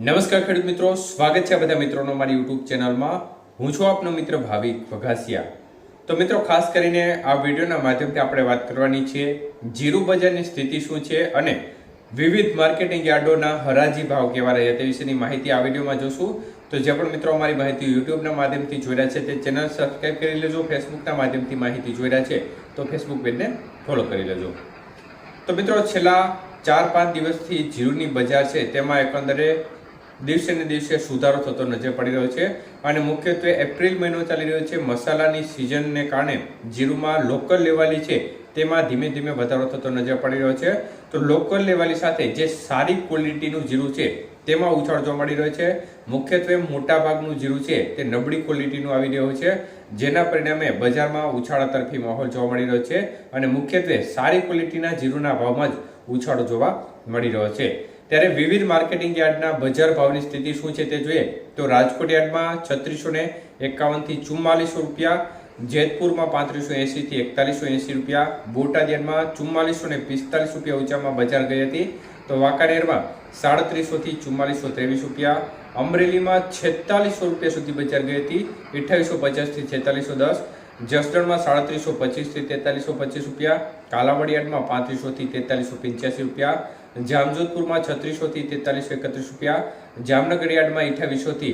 નમસ્કાર ખેડૂત મિત્રો, સ્વાગત છે બધા મિત્રોનો મારી યુટ્યુબ ચેનલમાં. હું છું આપનો મિત્ર ભાવિક વઘાસિયા. તો મિત્રો, ખાસ કરીને આ વિડીયોના માધ્યમથી આપણે વાત કરવાની છે, જીરું બજારની સ્થિતિ શું છે અને વિવિધ માર્કેટિંગ યાર્ડોના હરાજી ભાવ કેવા રહ્યા તે વિશેની માહિતી આ વિડીયોમાં જોશું. તો જે પણ મિત્રો અમારી માહિતી યુટ્યુબના માધ્યમથી જોઈ રહ્યા છે તે ચેનલ સબસ્ક્રાઈબ કરી લેજો, ફેસબુકના માધ્યમથી માહિતી જોઈ રહ્યા છે તો ફેસબુક પેજને ફોલો કરી લેજો. તો મિત્રો, છેલ્લા ચાર પાંચ દિવસથી જીરુની બજાર છે, તેમાં એકંદરે દિવસે ને દિવસે સુધારો થતો નજર પડી રહ્યો છે અને મુખ્યત્વે એપ્રિલ મહિનો ચાલી રહ્યો છે. મસાલાની સિઝનને કારણે જીરુમાં લોકલ લેવાલી છે તેમાં ધીમે ધીમે વધારો થતો નજર પડી રહ્યો છે. તો લોકલ લેવાલી સાથે જે સારી ક્વોલિટીનું જીરું છે તેમાં ઉછાળ જોવા મળી રહ્યો છે. મુખ્યત્વે મોટાભાગનું જીરું છે તે નબળી ક્વોલિટીનું આવી રહ્યું છે. જેના પરિણામે બજારમાં ઉછાળા તરફી માહોલ જોવા મળી રહ્યો છે અને મુખ્યત્વે સારી ક્વોલિટીના જીરુના ભાવમાં જ ઉછાળો જોવા મળી રહ્યો છે. ત્યારે વિવિધ માર્કેટિંગ યાર્ડના બજાર ભાવની સ્થિતિ શું છે તે જોઈએ તો રાજકોટ યાર્ડમાં છત્રીસો ને એકાવનથી ચુમ્માલીસો રૂપિયા, જેતપુરમાં પાંત્રીસો એંસીથી એકતાલીસો એંસી રૂપિયા, બોટાદ યાર્ડમાં ચુમ્માલીસો ને પિસ્તાલીસ રૂપિયા ઊંચામાં બજાર ગઈ હતી. તો વાંકાનેરમાં સાડત્રીસોથી ચુમ્માલીસો ત્રેવીસ રૂપિયા, અમરેલીમાં છેતાલીસો રૂપિયા સુધી બજાર ગઈ હતી. અઠ્ઠાવીસો પચાસથી છેતાલીસો દસ જસદણમાં સાડત્રીસો પચીસથી તેતાલીસો પચીસ રૂપિયા, કાલાવડિયાડમાં પાંત્રીસોથી તેતાલીસો પંચ્યાસી રૂપિયા, જામજોધપુરમાં છત્રીસોથી તેતાલીસો એકત્રીસ રૂપિયા જામનગર યાર્ડમાં અઠ્યાવીસોથી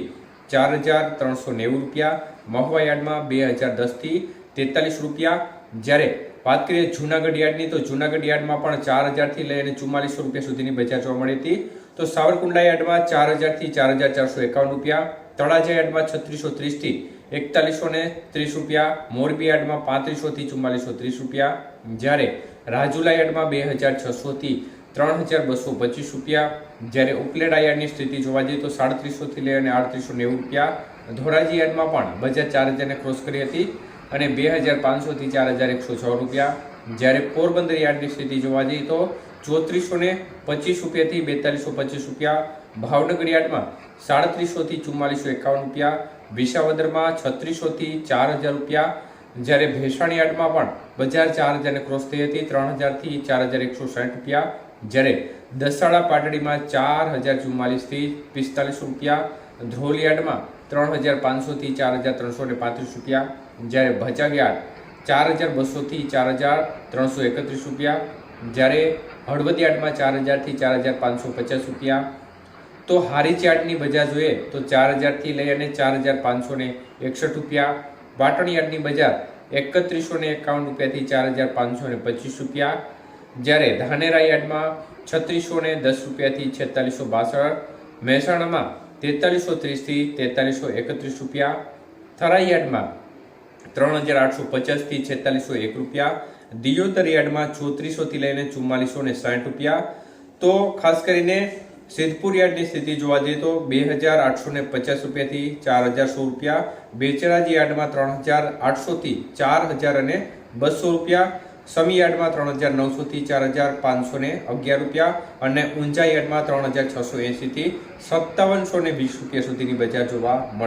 ચાર હજાર ત્રણસો નેવું રૂપિયા મહુવાયાર્ડમાં બે હજાર દસથી તેતાલીસ રૂપિયા. જ્યારે વાત કરીએ જૂનાગઢ યાર્ડની, તો જુનાગઢ યાર્ડમાં પણ ચાર હજારથી લઈને ચુમ્માલીસો રૂપિયા સુધીની બજાર જોવા મળી હતી. તો સાવરકુંડલા યાર્ડમાં ચાર હજારથી ચાર હજાર ચારસો એકાવન રૂપિયા, તળાજા યાર્ડમાં છત્રીસો ત્રીસથી એકતાલીસો ને ત્રીસ રૂપિયા, મોરબી યાર્ડમાં પાંત્રીસોથી ચુમ્માલીસો ત્રીસ રૂપિયા. જ્યારે રાજુલા યાર્ડમાં બે હજાર છસોથી ત્રણ હજાર બસો પચીસ રૂપિયા. જ્યારે ઉપલેડા યાર્ડની સ્થિતિ જોવા જઈએ તો સાડત્રીસોથી લઈને આડત્રીસો નેવું રૂપિયા. ધોરાજી યાર્ડમાં પણ બજાર ચાર હજારને ક્રોસ કરી હતી અને બે હજાર પાંચસોથી ચાર હજાર એકસો છ રૂપિયા. જ્યારે પોરબંદર યાર્ડની સ્થિતિ જોવા જઈએ તો ચોત્રીસો ને પચીસ રૂપિયાથી બેતાલીસો પચીસ રૂપિયા, ભાવનગર યાર્ડમાં સાડત્રીસોથી ચુમ્માલીસો એકાવન રૂપિયા, વિસાવદરમાં છત્રીસોથી ચાર હજાર રૂપિયા. જ્યારે ભેસાણ યાર્ડમાં પણ બજાર ચાર હજારને ક્રોસ થઈ હતી, ત્રણ હજારથી ચાર હજાર એકસો સાઠ રૂપિયા. જ્યારે દસાડા પાટડીમાં ચાર હજાર ચુમ્માલીસથી પિસ્તાલીસ રૂપિયા. ધ્રોલ યાર્ડમાં ત્રણ હજાર પાંચસોથી ચાર હજાર ત્રણસો ને પાંત્રીસ રૂપિયા. જ્યારે ભચાગ યાર્ડ ચાર હજાર બસોથી ચાર હજાર ત્રણસો એકત્રીસ રૂપિયા. જ્યારે હળવદ યાર્ડમાં ચાર હજારથી ચાર હજાર પાંચસો પચાસ રૂપિયા, તો હારીજ યાર્ડની બજાર જોઈએ તો ચાર હજારથી લઈ અને ચાર હજાર પાંચસો એકસઠ રૂપિયા પાટણ યાર્ડની બજાર એકત્રીસો ને એકાવન રૂપિયાથી ચાર હજાર પાંચસો ને પચીસ રૂપિયા, જ્યારે ધાનેરા યાર્ડમાં છત્રીસો ને દસ રૂપિયાથી છેતાલીસો બાસઠ, મહેસાણામાં તેતાલીસો ત્રીસથી તેતાલીસો એકત્રીસ રૂપિયા થરાઈ યાર્ડમાં ત્રણ હજાર આઠસો પચાસથી છેતાલીસો એક રૂપિયા દિયોદર યાર્ડમાં ચોત્રીસોથી લઈને ચુમ્માલીસો ને સાઠ રૂપિયા. તો ખાસ કરીને સિદ્ધપુર યાર્ડની સ્થિતિ જોવા જઈએ તો બે હજાર આઠસો ને પચાસ રૂપિયાથી ચાર હજાર સો રૂપિયા. બેચરાજી યાર્ડમાં ત્રણ હજાર આઠસોથી ચાર હજાર અને બસો રૂપિયા. સમી યાર્ડમાં ત્રણ હજાર નવસોથી ચાર હજાર પાંચસો ને અગિયાર રૂપિયા અને ઊંઝા યાર્ડમાં ત્રણ હજાર છસો એંશીથી સત્તાવનસો ને વીસ રૂપિયા સુધીની બજાર જોવા મળે